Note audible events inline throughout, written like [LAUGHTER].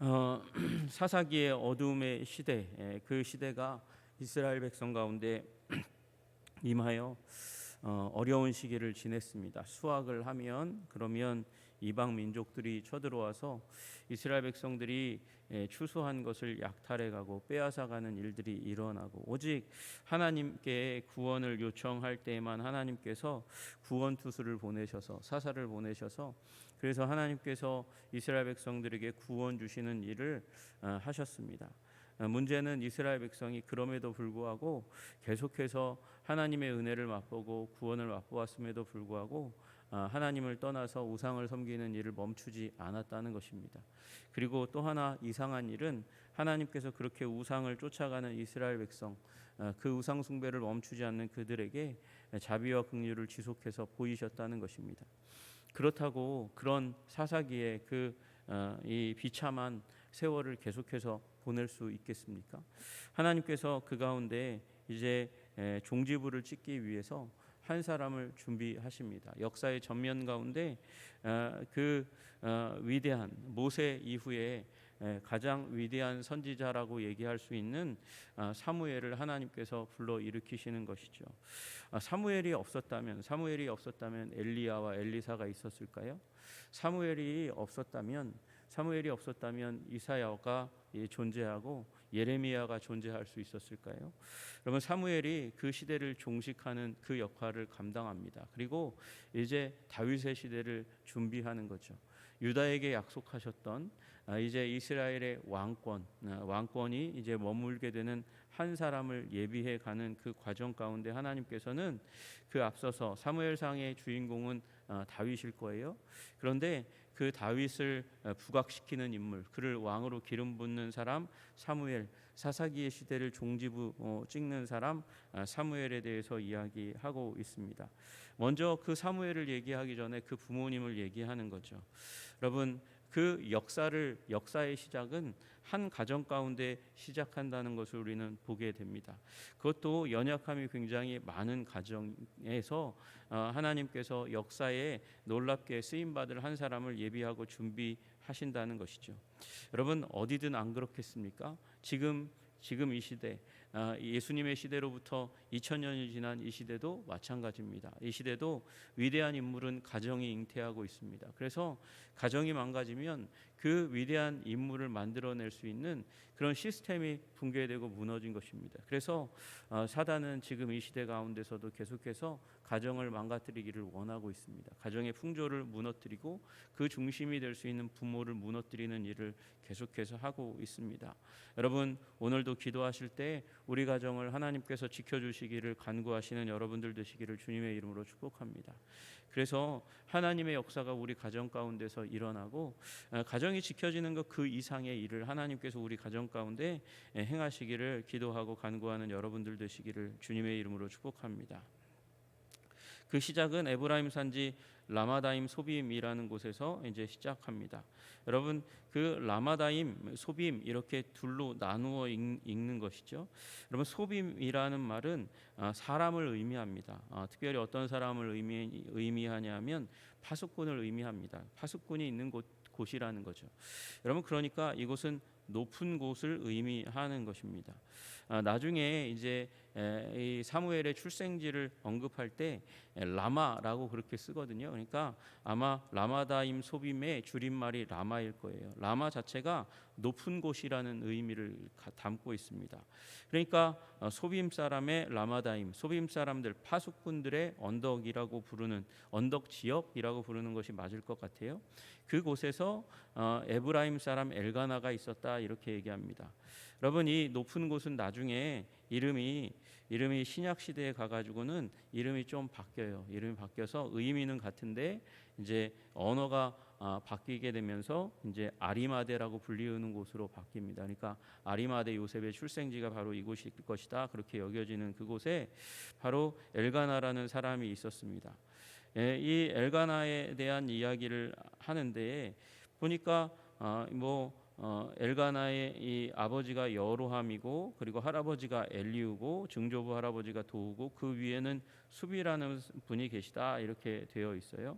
어, [CLEARS THROAT] 사사기의 어둠의 시대, 예, 그 시대가 이스라엘 백성 가운데 [CLEARS THROAT] 임하여 어, 어려운 시기를 지냈습니다. 수학을 하면 그러면 이방 민족들이 쳐들어와서 이스라엘 백성들이 예, 추수한 것을 약탈해가고 빼앗아가는 일들이 일어나고 오직 하나님께 구원을 요청할 때에만 하나님께서 구원 투수를 보내셔서 사사를 보내셔서 그래서 하나님께서 이스라엘 백성들에게 구원 주시는 일을 어, 하셨습니다. 어, 문제는 이스라엘 백성이 그럼에도 불구하고 계속해서 하나님의 은혜를 맛보고 구원을 맛보았음에도 불구하고 어, 하나님을 떠나서 우상을 섬기는 일을 멈추지 않았다는 것입니다. 그리고 또 하나 이상한 일은 하나님께서 그렇게 우상을 쫓아가는 이스라엘 백성 어, 그 우상 숭배를 멈추지 않는 그들에게 자비와 긍휼을 지속해서 보이셨다는 것입니다. 그렇다고 그런 사사기에 그이 비참한 세월을 계속해서 보낼 수 있겠습니까? 하나님께서 그 가운데 이제 에, 종지부를 찍기 위해서 한 사람을 준비하십니다. 역사의 전면 가운데 어, 그 어, 위대한 모세 이후에 에, 가장 위대한 선지자라고 얘기할 수 있는 아, 사무엘을 하나님께서 불러 일으키시는 것이죠. 아, 사무엘이 없었다면 사무엘이 없었다면 엘리야와 엘리사가 있었을까요? 사무엘이 없었다면 사무엘이 없었다면 이사야가 예, 존재하고 예레미야가 존재할 수 있었을까요? 그러면 사무엘이 그 시대를 종식하는 그 역할을 감당합니다. 그리고 이제 다윗의 시대를 준비하는 거죠. 유다에게 약속하셨던 아, 이제 이스라엘의 왕권, 아, 왕권이 이제 머물게 되는 한 사람을 예비해 가는 그 과정 가운데 하나님께서는 그 앞서서 사무엘상의 주인공은 아, 다윗일 거예요. 그런데 그 다윗을 부각시키는 인물, 그를 왕으로 기름 붓는 사람 사무엘, 사사기의 시대를 종지부 어, 찍는 사람 사무엘에 대해서 이야기하고 있습니다. 먼저 그 사무엘을 얘기하기 전에 그 부모님을 얘기하는 거죠. 여러분 그 역사를 역사의 시작은 한 가정 가운데 시작한다는 것을 우리는 보게 됩니다. 그것도 연약함이 굉장히 많은 가정에서 어, 하나님께서 역사에 놀랍게 쓰임 받을 한 사람을 예비하고 준비하신다는 것이죠. 여러분 어디든 안 그렇겠습니까? 지금 지금 이 시대 아, 예수님의 시대로부터 2000년이 지난 이 시대도 마찬가지입니다. 이 시대도 위대한 인물은 가정이 잉태하고 있습니다. 그래서 가정이 망가지면 그 위대한 인물을 만들어낼 수 있는 그런 시스템이 붕괴되고 무너진 것입니다. 그래서 어, 사단은 지금 이 시대 가운데서도 계속해서 가정을 망가뜨리기를 원하고 있습니다. 가정의 풍조를 무너뜨리고 그 중심이 될 수 있는 부모를 무너뜨리는 일을 계속해서 하고 있습니다. 여러분 오늘도 기도하실 때 우리 가정을 하나님께서 지켜주시기를 간구하시는 여러분들 되시기를 주님의 이름으로 축복합니다. 그래서 하나님의 역사가 우리 가정 가운데서 일어나고 어, 가정이 지켜지는 것 그 이상의 일을 하나님께서 우리 가정 가운데 행하시기를 기도하고 간구하는 여러분들 되시기를 주님의 이름으로 축복합니다. 그 시작은 에브라임 산지 라마다임 소빔이라는 곳에서 이제 시작합니다. 여러분 그 라마다임 소빔 이렇게 둘로 나누어 읽는 것이죠. 여러분 소빔이라는 말은 아, 사람을 의미합니다. 아, 특별히 어떤 사람을 의미 의미하냐면 파수꾼을 의미합니다. 파수꾼이 있는 곳 곳이라는 거죠. 여러분 그러니까 이곳은 높은 곳을 의미하는 것입니다. 아, 나중에 이제 이 사무엘의 출생지를 언급할 때 라마라고 그렇게 쓰거든요. 그러니까 아마 라마다임 소빔의 줄임말이 라마일 거예요. 라마 자체가 높은 곳이라는 의미를 담고 있습니다. 그러니까 어, 소빔 사람의 라마다임, 소빔 사람들 파수꾼들의 언덕이라고 부르는 언덕 지역이라고 부르는 것이 맞을 것 같아요. 그곳에서 어, 에브라임 사람 엘가나가 있었다 이렇게 얘기합니다. 여러분 이 높은 곳은 나중에 이름이 이름이 신약 시대에 가가지고는 이름이 좀 바뀌어요. 이름이 바뀌어서 의미는 같은데 이제 언어가 아, 바뀌게 되면서 이제 아리마데라고 불리우는 곳으로 바뀝니다. 그러니까 아리마데 요셉의 출생지가 바로 이곳일 것이다. 그렇게 여겨지는 그곳에 바로 엘가나라는 사람이 있었습니다. 예, 이 엘가나에 대한 이야기를 하는데 보니까 아, 뭐 어, 엘가나의 이 아버지가 여로함이고 그리고 할아버지가 엘리우고 증조부 할아버지가 도우고 그 위에는 수비라는 분이 계시다 이렇게 되어 있어요.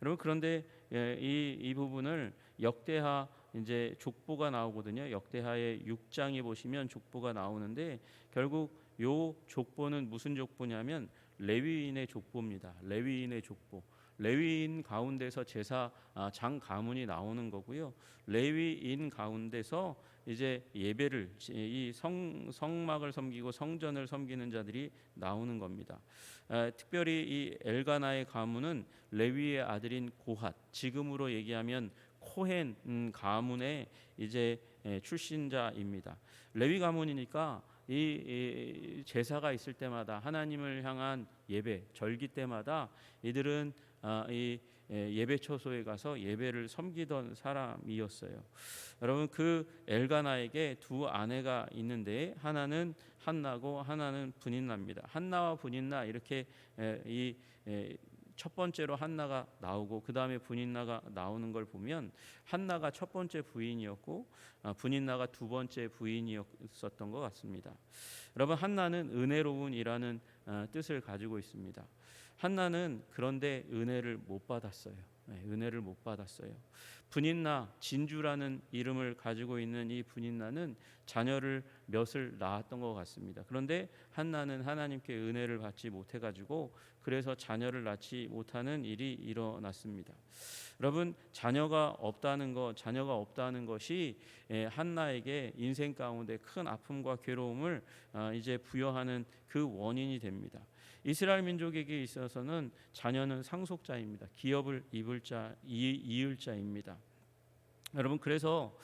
여러분 그런데 예, 이, 이 부분을 역대하 이제 족보가 나오거든요. 역대하의 6장에 보시면 족보가 나오는데 결국 요 족보는 무슨 족보냐면 레위인의 족보입니다. 레위인의 족보. 레위인 가운데서 제사 아, 장 가문이 나오는 거고요. 레위인 가운데서 이제 예배를 이 성 성막을 섬기고 성전을 섬기는 자들이 나오는 겁니다. 아, 특별히 이 엘가나의 가문은 레위의 아들인 고핫, 지금으로 얘기하면 코헨 음, 가문의 이제 예, 출신자입니다. 레위 가문이니까 이, 이 제사가 있을 때마다 하나님을 향한 예배, 절기 때마다 이들은 아, 이 예, 예배 처소에 가서 예배를 섬기던 사람이었어요. 여러분 그 엘가나에게 두 아내가 있는데 하나는 한나고 하나는 분인나입니다. 한나와 분인나 이렇게 예, 이 첫 번째로 한나가 나오고 그 다음에 분인나가 나오는 걸 보면 한나가 첫 번째 부인이었고 아, 분인나가 두 번째 부인이었었던 것 같습니다. 여러분 한나는 은혜로운이라는 아, 뜻을 가지고 있습니다. 한나는 그런데 은혜를 못 받았어요. 네, 은혜를 못 받았어요. 분인나 진주라는 이름을 가지고 있는 이 분인나는 자녀를 몇을 낳았던 것 같습니다. 그런데 한나는 하나님께 은혜를 받지 못해 가지고 그래서 자녀를 낳지 못하는 일이 일어났습니다. 여러분 자녀가 없다는 것, 자녀가 없다는 것이 예, 한나에게 인생 가운데 큰 아픔과 괴로움을 아, 이제 부여하는 그 원인이 됩니다. 이스라엘 민족에게 있어서는 자녀는 상속자입니다. 기업을 입을 자, 이을 자입니다. 여러분 그래서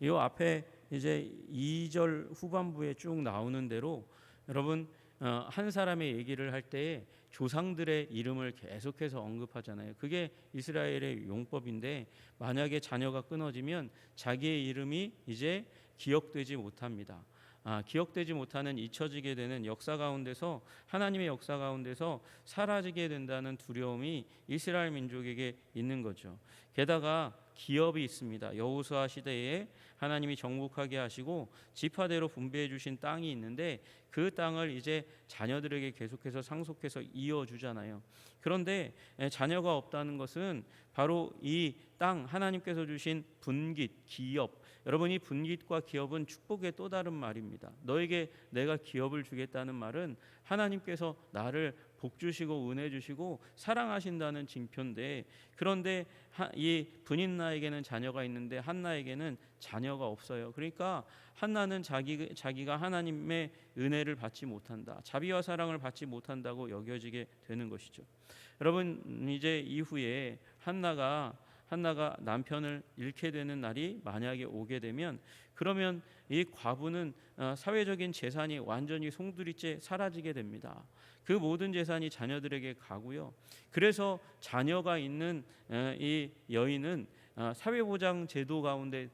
이 앞에 이제 2절 후반부에 쭉 나오는 대로 여러분 어, 한 사람의 얘기를 할 때에 조상들의 이름을 계속해서 언급하잖아요. 그게 이스라엘의 용법인데 만약에 자녀가 끊어지면 자기의 이름이 이제 기억되지 못합니다. 아, 기억되지 못하는 잊혀지게 되는 역사 가운데서 하나님의 역사 가운데서 사라지게 된다는 두려움이 이스라엘 민족에게 있는 거죠. 게다가 기업이 있습니다. 여호수아 시대에 하나님이 정복하게 하시고 지파대로 분배해 주신 땅이 있는데 그 땅을 이제 자녀들에게 계속해서 상속해서 이어 주잖아요. 그런데 자녀가 없다는 것은 바로 이 땅 하나님께서 주신 분깃, 기업 여러분이 분깃과 기업은 축복의 또 다른 말입니다. 너에게 내가 기업을 주겠다는 말은 하나님께서 나를 복 주시고 은혜 주시고 사랑하신다는 징표인데 그런데 이 분인 나에게는 자녀가 있는데 한나에게는 자녀가 없어요. 그러니까 한나는 자기 자기가 하나님의 은혜를 받지 못한다. 자비와 사랑을 받지 못한다고 여겨지게 되는 것이죠. 여러분 이제 이후에 한나가 한나가 남편을 잃게 되는 날이 만약에 오게 되면 그러면 이 과부는 어, 사회적인 재산이 완전히 송두리째 사라지게 됩니다. 그 모든 재산이 자녀들에게 가고요. 그래서 자녀가 있는 어, 이 여인은 어, 사회보장 제도 가운데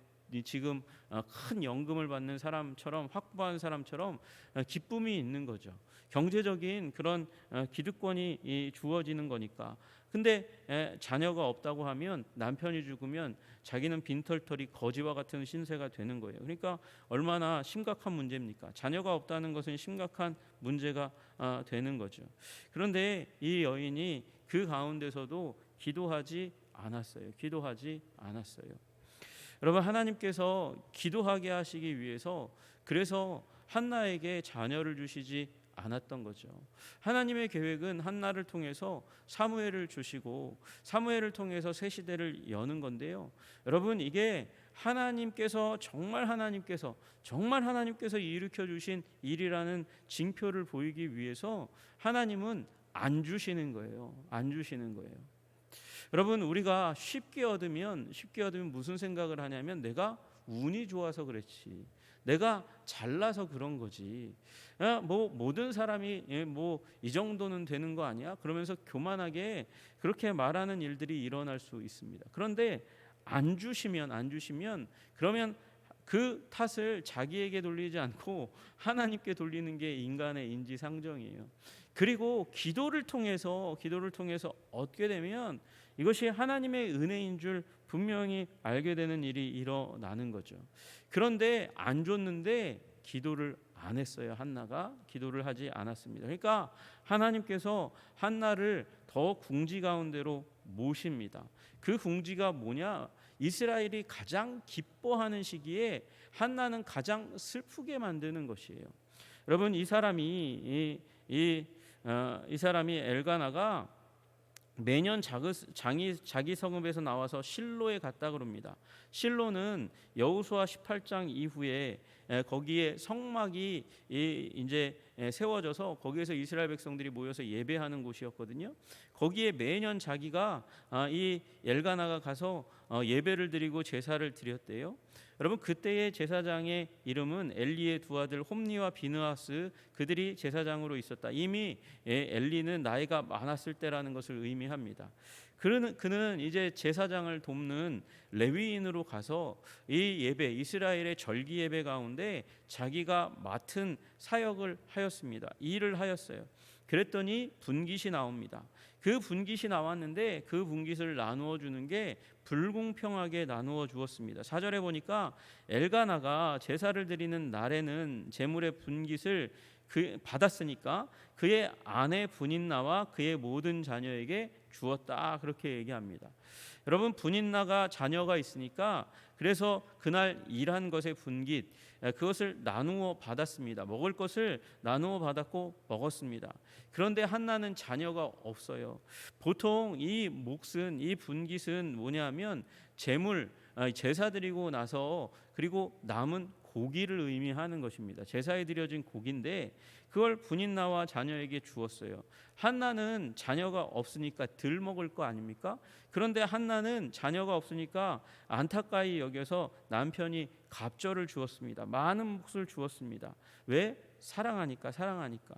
지금 큰 연금을 받는 사람처럼 확보한 사람처럼 기쁨이 있는 거죠. 경제적인 그런 기득권이 주어지는 거니까 근데 에, 자녀가 없다고 하면 남편이 죽으면 자기는 빈털털이 거지와 같은 신세가 되는 거예요. 그러니까 얼마나 심각한 문제입니까? 자녀가 없다는 것은 심각한 문제가 아, 되는 거죠. 그런데 이 여인이 그 가운데서도 기도하지 않았어요. 기도하지 않았어요. 여러분 하나님께서 기도하게 하시기 위해서 그래서 한나에게 자녀를 주시지 않았던 거죠. 하나님의 계획은 한나를 통해서 사무엘을 주시고 사무엘을 통해서 새 시대를 여는 건데요. 여러분 이게 하나님께서 정말 하나님께서 정말 하나님께서 일으켜 주신 일이라는 징표를 보이기 위해서 하나님은 안 주시는 거예요. 안 주시는 거예요. 여러분 우리가 쉽게 얻으면 쉽게 얻으면 무슨 생각을 하냐면 내가 운이 좋아서 그렇지. 내가 잘나서 그런 거지. 뭐 모든 사람이 예, 뭐이 정도는 되는 거 아니야? 그러면서 교만하게 그렇게 말하는 일들이 일어날 수 있습니다. 그런데 안 주시면 안 주시면 그러면 그 탓을 자기에게 돌리지 않고 하나님께 돌리는 게 인간의 인지상정이에요. 그리고 기도를 통해서 기도를 통해서 얻게 되면 이것이 하나님의 은혜인 줄 분명히 알게 되는 일이 일어나는 거죠. 그런데 안 줬는데 기도를 안 했어요. 한나가 기도를 하지 않았습니다. 그러니까 하나님께서 한나를 더 궁지 가운데로 모십니다. 그 궁지가 뭐냐? 이스라엘이 가장 기뻐하는 시기에 한나는 가장 슬프게 만드는 것이에요. 여러분 이 사람이 이, 이, 어, 이 사람이 엘가나가 매년 자기, 자기 성읍에서 나와서 실로에 갔다 그럽니다. 실로는 여우수아 18장 이후에 에, 거기에 성막이 이, 이제 에, 세워져서 거기에서 이스라엘 백성들이 모여서 예배하는 곳이었거든요. 거기에 매년 자기가 아, 이 엘가나가 가서 어, 예배를 드리고 제사를 드렸대요. 여러분 그때의 제사장의 이름은 엘리의 두 아들 홈니와 비느하스 그들이 제사장으로 있었다. 이미 예, 엘리는 나이가 많았을 때라는 것을 의미합니다. 그는 그는 이제 제사장을 돕는 레위인으로 가서 이 예배 이스라엘의 절기 예배 가운데 자기가 맡은 사역을 하였습니다. 일을 하였어요. 그랬더니 분깃이 나옵니다. 그 분깃이 나왔는데 그 분깃을 나누어 주는 게 불공평하게 나누어 주었습니다. 사절에 보니까 엘가나가 제사를 드리는 날에는 제물의 분깃을 그 받았으니까 그의 아내 분인나와 그의 모든 자녀에게 주었다 그렇게 얘기합니다. 여러분 분인나가 자녀가 있으니까 그래서 그날 일한 것의 분깃 그것을 나누어 받았습니다. 먹을 것을 나누어 받았고 먹었습니다. 그런데 한나는 자녀가 없어요. 보통 이 몫은 이 분깃은 뭐냐면 재물 제사 드리고 나서 그리고 남은 고기를 의미하는 것입니다. 제사에 드려진 고기인데 그걸 분인나와 자녀에게 주었어요. 한나는 자녀가 없으니까 들 먹을 거 아닙니까? 그런데 한나는 자녀가 없으니까 안타까이 여겨서 남편이 갑절을 주었습니다. 많은 몫을 주었습니다. 왜? 사랑하니까 사랑하니까.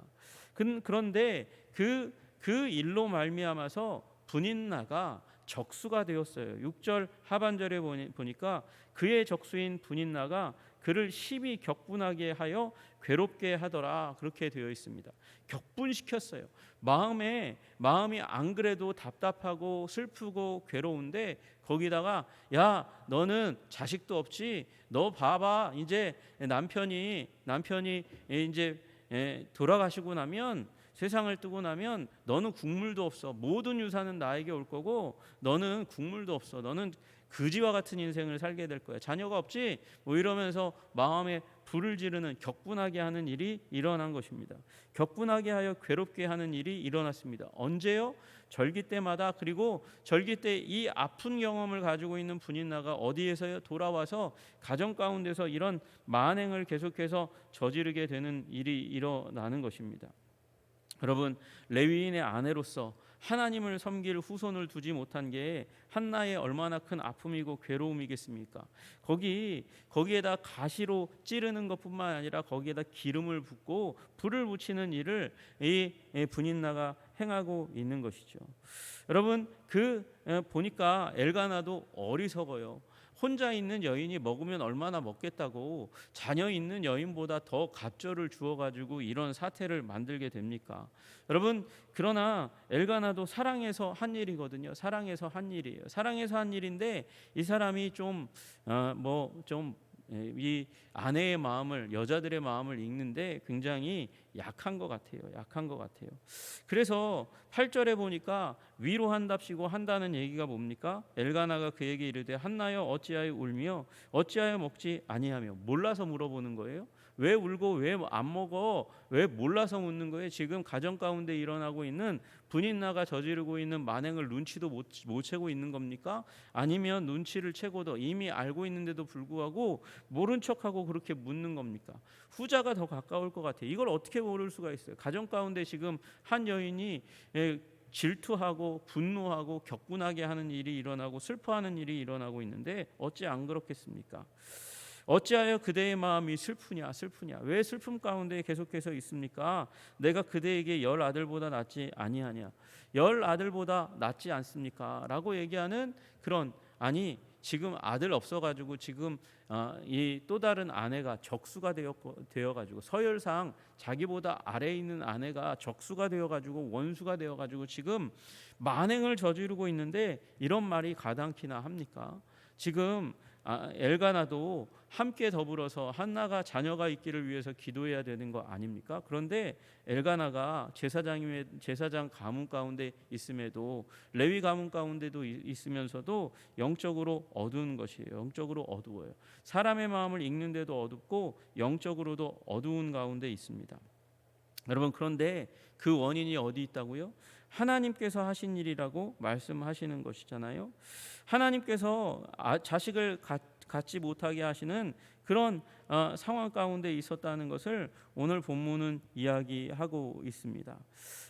그런데 그, 그 일로 말미암아서 분인나가 적수가 되었어요. 6절 하반절에 보니까 그의 적수인 분인나가 그를 심히 격분하게 하여 괴롭게 하더라. 그렇게 되어 있습니다. 격분시켰어요. 마음에 마음이 안 그래도 답답하고 슬프고 괴로운데 거기다가 야 너는 자식도 없지? 너 봐봐. 이제 남편이 남편이 이제 돌아가시고 나면 세상을 뜨고 나면 너는 국물도 없어. 모든 유산은 나에게 올 거고 너는 국물도 없어. 너는 그지와 같은 인생을 살게 될 거야. 자녀가 없지? 뭐 이러면서 마음에 불을 지르는 격분하게 하는 일이 일어난 것입니다. 격분하게 하여 괴롭게 하는 일이 일어났습니다. 언제요? 절기 때마다 그리고 절기 때 이 아픈 경험을 가지고 있는 분인나가 어디에서 돌아와서 가정 가운데서 이런 만행을 계속해서 저지르게 되는 일이 일어나는 것입니다. 여러분 레위인의 아내로서 하나님을 섬길 후손을 두지 못한 게 한나의 얼마나 큰 아픔이고 괴로움이겠습니까? 거기 거기에다 가시로 찌르는 것뿐만 아니라 거기에다 기름을 붓고 불을 붙이는 일을 이 분인나가 행하고 있는 것이죠. 여러분 그 보니까 엘가나도 어리석어요. 혼자 있는 여인이 먹으면 얼마나 먹겠다고 자녀 있는 여인보다 더 갑절을 주어 가지고 이런 사태를 만들게 됩니까? 여러분 그러나 엘가나도 사랑해서 한 일이거든요. 사랑해서 한 일이에요. 사랑해서 한 일인데 이 사람이 좀 어, 뭐좀 예, 이 아내의 마음을 여자들의 마음을 읽는데 굉장히 약한 것 같아요. 약한 것 같아요. 그래서 8절에 보니까 위로한답시고 한다는 얘기가 뭡니까? 엘가나가 그에게 이르되 한나여 어찌하여 울며 어찌하여 먹지 아니하며 몰라서 물어보는 거예요. 왜 울고 왜 안 먹어? 왜 몰라서 묻는 거예요? 지금 가정 가운데 일어나고 있는 분인나가 저지르고 있는 만행을 눈치도 못, 못 채고 있는 겁니까? 아니면 눈치를 채고도 이미 알고 있는데도 불구하고 모른 척하고 그렇게 묻는 겁니까? 후자가 더 가까울 것 같아요. 이걸 어떻게 모를 수가 있어요? 가정 가운데 지금 한 여인이 예, 질투하고 분노하고 격분하게 하는 일이 일어나고 슬퍼하는 일이 일어나고 있는데 어찌 안 그렇겠습니까? 어찌하여 그대의 마음이 슬프냐 슬프냐 왜 슬픔 가운데 계속해서 있습니까? 내가 그대에게 열 아들보다 낫지 아니하냐 열 아들보다 낫지 않습니까? 라고 얘기하는 그런 아니 지금 아들 없어가지고 지금 어, 이또 다른 아내가 적수가 되어 가지고 서열상 자기보다 아래에 있는 아내가 적수가 되어 가지고 원수가 되어 가지고 지금 만행을 저지르고 있는데 이런 말이 가당키나 합니까? 지금 아, 엘가나도 함께 더불어서 한나가 자녀가 있기를 위해서 기도해야 되는 거 아닙니까? 그런데 엘가나가 제사장의 제사장 가문 가운데 있음에도 레위 가문 가운데도 이- 있으면서도 영적으로 어두운 것이에요. 영적으로 어두워요. 사람의 마음을 읽는데도 어둡고 영적으로도 어두운 가운데 있습니다. 여러분 그런데 그 원인이 어디 있다고요? 하나님께서 하신 일이라고 말씀하시는 것이잖아요. 하나님께서 아, 자식을 갖, 갖지 못하게 하시는 그런 어, 상황 가운데 있었다는 것을 오늘 본문은 이야기하고 있습니다.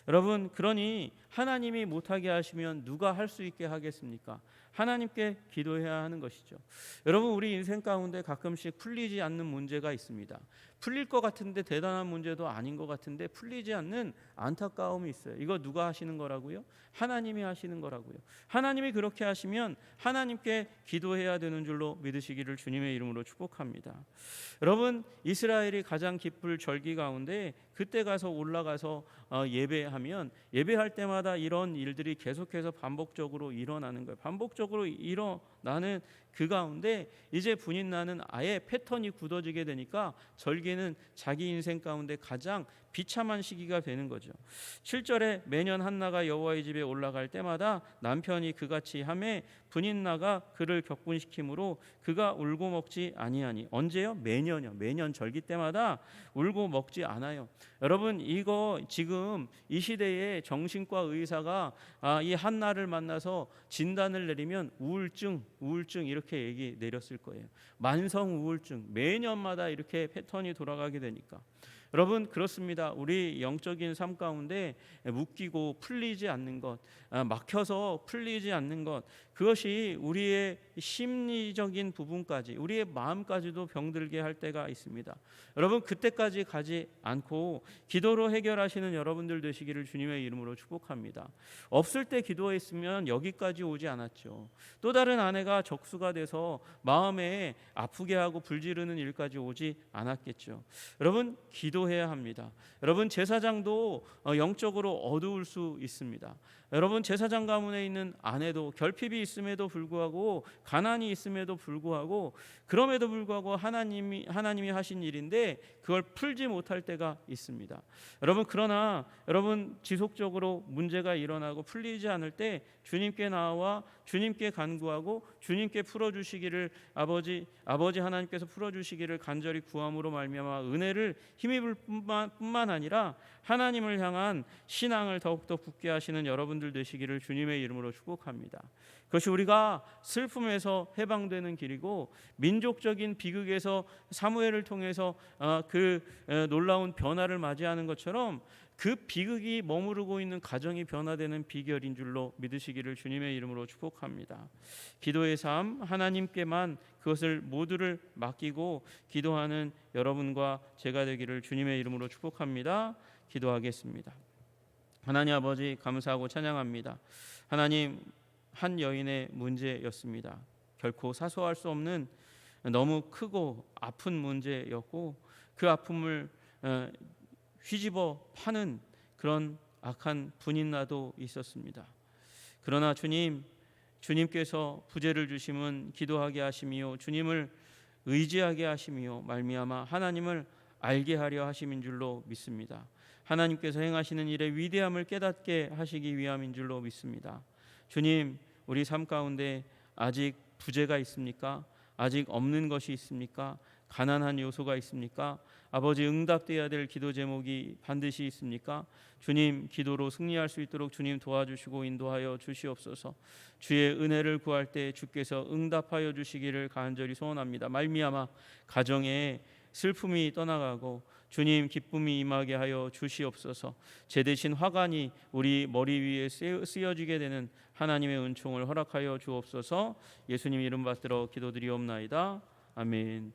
여러분 그러니 하나님이 못하게 하시면 누가 할 수 있게 하겠습니까? 하나님께 기도해야 하는 것이죠. 여러분 우리 인생 가운데 가끔씩 풀리지 않는 문제가 있습니다. 풀릴 것 같은데 대단한 문제도 아닌 것 같은데 풀리지 않는 안타까움이 있어요. 이거 누가 하시는 거라고요? 하나님이 하시는 거라고요. 하나님이 그렇게 하시면 하나님께 기도해야 되는 줄로 믿으시기를 주님의 이름으로 축복합니다. 여러분 이스라엘이 가장 기쁠 절기 가운데 그때 가서 올라가서 어, 예배하면 예배할 때마다 이런 일들이 계속해서 반복적으로 일어나는 거예요. 반복적으로 일어 나는 그 가운데 이제 분인 나는 아예 패턴이 굳어지게 되니까 절기는 자기 인생 가운데 가장 비참한 시기가 되는 거죠. 7절에 매년 한나가 여호와의 집에 올라갈 때마다 남편이 그같이 함에 분인나가 그를 격분시키므로 그가 울고 먹지 아니하니 언제요? 매년요. 매년 절기 때마다 울고 먹지 않아요. 여러분 이거 지금 이 시대에 정신과 의사가 아, 이 한나를 만나서 진단을 내리면 우울증, 우울증 이렇게 얘기 내렸을 거예요. 만성 우울증 매년마다 이렇게 패턴이 돌아가게 되니까 여러분 그렇습니다. 우리 영적인 삶 가운데 묶이고 풀리지 않는 것, 아, 막혀서 풀리지 않는 것, 그것이 우리의 심리적인 부분까지, 우리의 마음까지도 병들게 할 때가 있습니다. 여러분 그때까지 가지 않고 기도로 해결하시는 여러분들 되시기를 주님의 이름으로 축복합니다. 없을 때 기도했으면 여기까지 오지 않았죠. 또 다른 아내가 적수가 돼서 마음에 아프게 하고 불지르는 일까지 오지 않았겠죠. 여러분 기도해야 합니다. 여러분 제사장도 어, 영적으로 어두울 수 있습니다. 여러분 제사장 가문에 있는 아내도 결핍이 있음에도 불구하고 가난이 있음에도 불구하고 그럼에도 불구하고 하나님이 하나님이 하신 일인데 그걸 풀지 못할 때가 있습니다. 여러분 그러나 여러분 지속적으로 문제가 일어나고 풀리지 않을 때 주님께 나와 주님께 간구하고 주님께 풀어 주시기를 아버지 아버지 하나님께서 풀어 주시기를 간절히 구함으로 말미암아 은혜를 힘입을 뿐만, 뿐만 아니라 하나님을 향한 신앙을 더욱더 굳게 하시는 여러분들 되시기를 주님의 이름으로 축복합니다. 그것이 우리가 슬픔에서 해방되는 길이고 민족적인 비극에서 사무엘을 통해서 어, 그 에, 놀라운 변화를 맞이하는 것처럼 그 비극이 머무르고 있는 가정이 변화되는 비결인 줄로 믿으시기를 주님의 이름으로 축복합니다. 기도의 삶 하나님께만 그것을 모두를 맡기고 기도하는 여러분과 제가 되기를 주님의 이름으로 축복합니다. 기도하겠습니다. 하나님 아버지 감사하고 찬양합니다. 하나님 한 여인의 문제였습니다. 결코 사소할 수 없는 너무 크고 아픈 문제였고 그 아픔을 어, 휘집어 파는 그런 악한 분인나도 있었습니다. 그러나 주님, 주님께서 부재를 주심은 기도하게 하심이요 주님을 의지하게 하심이요 말미암아 하나님을 알게 하려 하심인 줄로 믿습니다. 하나님께서 행하시는 일의 위대함을 깨닫게 하시기 위함인 줄로 믿습니다. 주님, 우리 삶 가운데 아직 부재가 있습니까? 아직 없는 것이 있습니까? 가난한 요소가 있습니까? 아버지 응답돼야 될 기도 제목이 반드시 있습니까? 주님 기도로 승리할 수 있도록 주님 도와주시고 인도하여 주시옵소서. 주의 은혜를 구할 때 주께서 응답하여 주시기를 간절히 소원합니다. 말미암아 가정에 슬픔이 떠나가고 주님 기쁨이 임하게 하여 주시옵소서. 제 대신 화관이 우리 머리 위에 쓰여지게 되는 하나님의 은총을 허락하여 주옵소서. 예수님 이름 받들어 기도드리옵나이다. 아멘.